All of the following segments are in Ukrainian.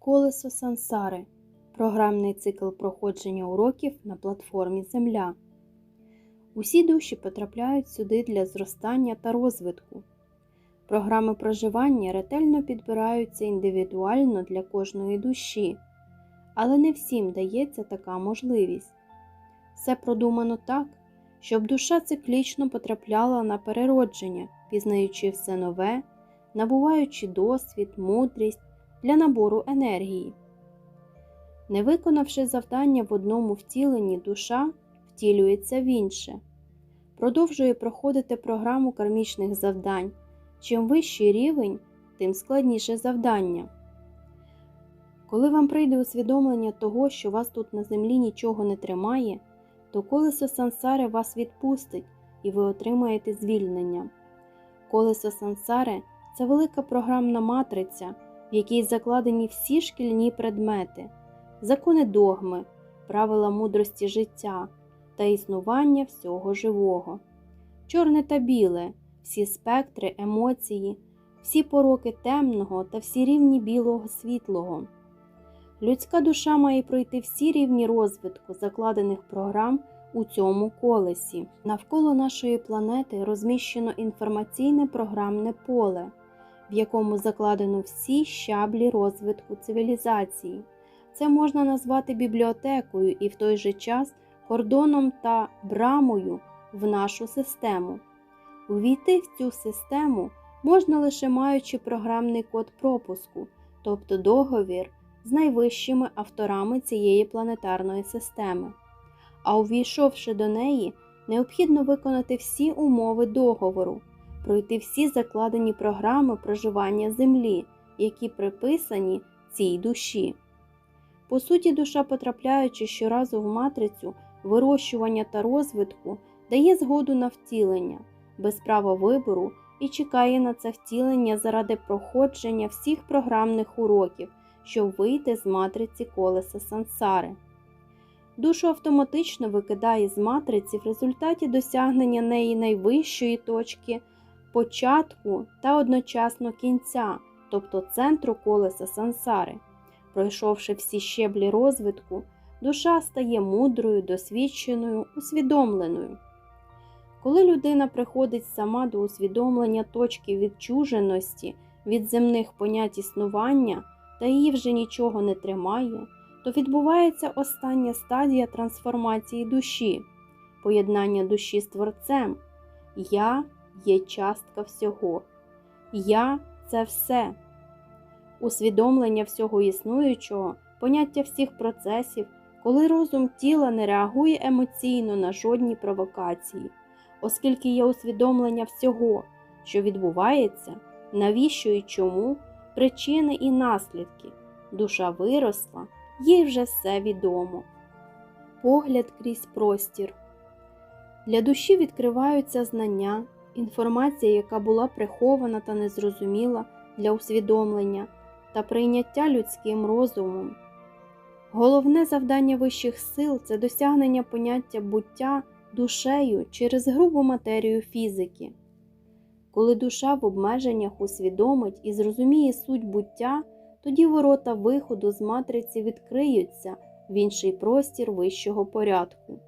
Колесо Сансари програмний цикл проходження уроків на платформі Земля. Усі душі потрапляють сюди для зростання та розвитку. Програми проживання ретельно підбираються індивідуально для кожної душі, але не всім дається така можливість. Все продумано так, щоб душа циклічно потрапляла на переродження, пізнаючи все нове, набуваючи досвід, мудрість для набору енергії. Не виконавши завдання в одному втіленні, душа втілюється в інше, продовжує проходити програму кармічних завдань. Чим вищий рівень, тим складніше завдання. Коли вам прийде усвідомлення того, що вас тут на землі нічого не тримає, то колесо сансари вас відпустить і ви отримаєте звільнення. Колесо сансари це велика програмна матриця, в якій закладені всі шкільні предмети, закони догми, правила мудрості життя та існування всього живого, чорне та біле, всі спектри емоції, всі пороки темного та всі рівні білого світлого. Людська душа має пройти всі рівні розвитку закладених програм у цьому колесі. Навколо нашої планети розміщено інформаційне програмне поле, в якому закладено всі щаблі розвитку цивілізації. Це можна назвати бібліотекою і в той же час кордоном та брамою в нашу систему. Увійти в цю систему можна лише маючи програмний код пропуску, тобто договір з найвищими авторами цієї планетарної системи. А увійшовши до неї, необхідно виконати всі умови договору, пройти всі закладені програми проживання Землі, які приписані цій душі. По суті, душа, потрапляючи щоразу в матрицю вирощування та розвитку, дає згоду на втілення, без права вибору і чекає на це втілення заради проходження всіх програмних уроків, щоб вийти з матриці колеса сансари. Душу автоматично викидає з матриці в результаті досягнення неї найвищої точки, початку та одночасно кінця, тобто центру колеса сансари. Пройшовши всі щеблі розвитку, душа стає мудрою, досвідченою, усвідомленою. Коли людина приходить сама до усвідомлення точки відчуженості від земних понять існування та її вже нічого не тримає, то відбувається остання стадія трансформації душі, поєднання душі з Творцем. Я є частка всього. Я це все. Усвідомлення всього існуючого, поняття всіх процесів, коли розум тіла не реагує емоційно на жодні провокації, оскільки є усвідомлення всього, що відбувається, навіщо і чому, причини і наслідки, душа виросла, їй вже все відомо. Погляд крізь простір. Для душі відкриваються знання, інформація, яка була прихована та незрозуміла для усвідомлення та прийняття людським розумом. Головне завдання вищих сил це досягнення поняття буття душею через грубу матерію фізики. Коли душа в обмеженнях усвідомить і зрозуміє суть буття, тоді ворота виходу з матриці відкриються в інший простір вищого порядку.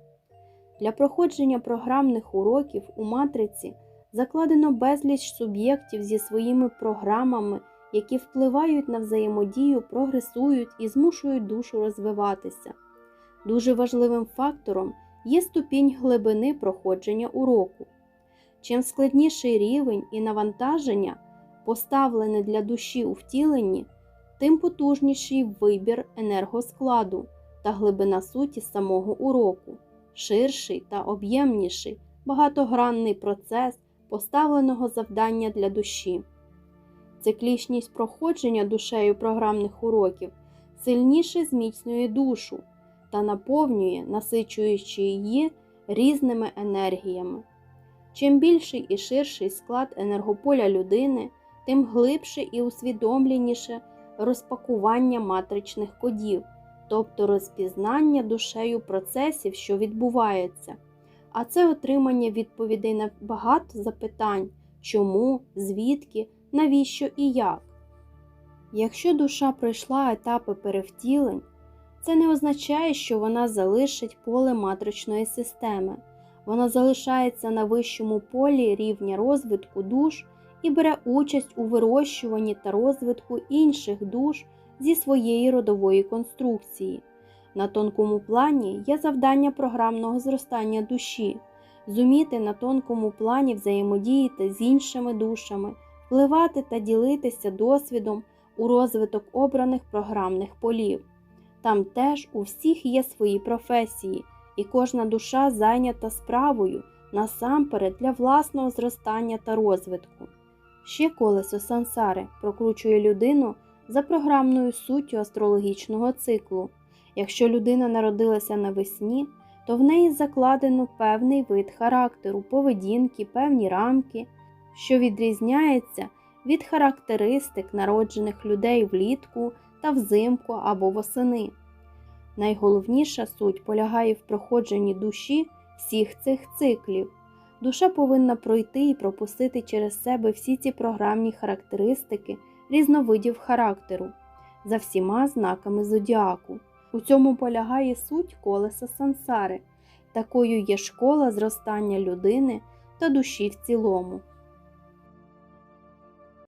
Для проходження програмних уроків у матриці закладено безліч суб'єктів зі своїми програмами, які впливають на взаємодію, прогресують і змушують душу розвиватися. Дуже важливим фактором є ступінь глибини проходження уроку. Чим складніший рівень і навантаження, поставлене для душі у втіленні, тим потужніший вибір енергоскладу та глибина суті самого уроку, ширший та об'ємніший, багатогранний процес поставленого завдання для душі. Циклічність проходження душею програмних уроків сильніше зміцнює душу та наповнює, насичуючи її різними енергіями. Чим більший і ширший склад енергополя людини, тим глибше і усвідомленіше розпакування матричних кодів, тобто розпізнання душею процесів, що відбуваються, а це отримання відповідей на багато запитань чому, звідки, навіщо і як. Якщо душа пройшла етапи перевтілень, це не означає, що вона залишить поле матричної системи. Вона залишається на вищому полі рівня розвитку душ і бере участь у вирощуванні та розвитку інших душ зі своєї родової конструкції. На тонкому плані є завдання програмного зростання душі, зуміти на тонкому плані взаємодіяти з іншими душами, впливати та ділитися досвідом у розвиток обраних програмних полів. Там теж у всіх є свої професії, і кожна душа зайнята справою насамперед для власного зростання та розвитку. Ще колесо сансари прокручує людину за програмною суттю астрологічного циклу. Якщо людина народилася навесні, то в неї закладено певний вид характеру, поведінки, певні рамки, що відрізняється від характеристик народжених людей влітку та взимку або восени. Найголовніша суть полягає в проходженні душі всіх цих циклів. Душа повинна пройти і пропустити через себе всі ці програмні характеристики різновидів характеру за всіма знаками зодіаку. У цьому полягає суть колеса сансари. Такою є школа зростання людини та душі в цілому.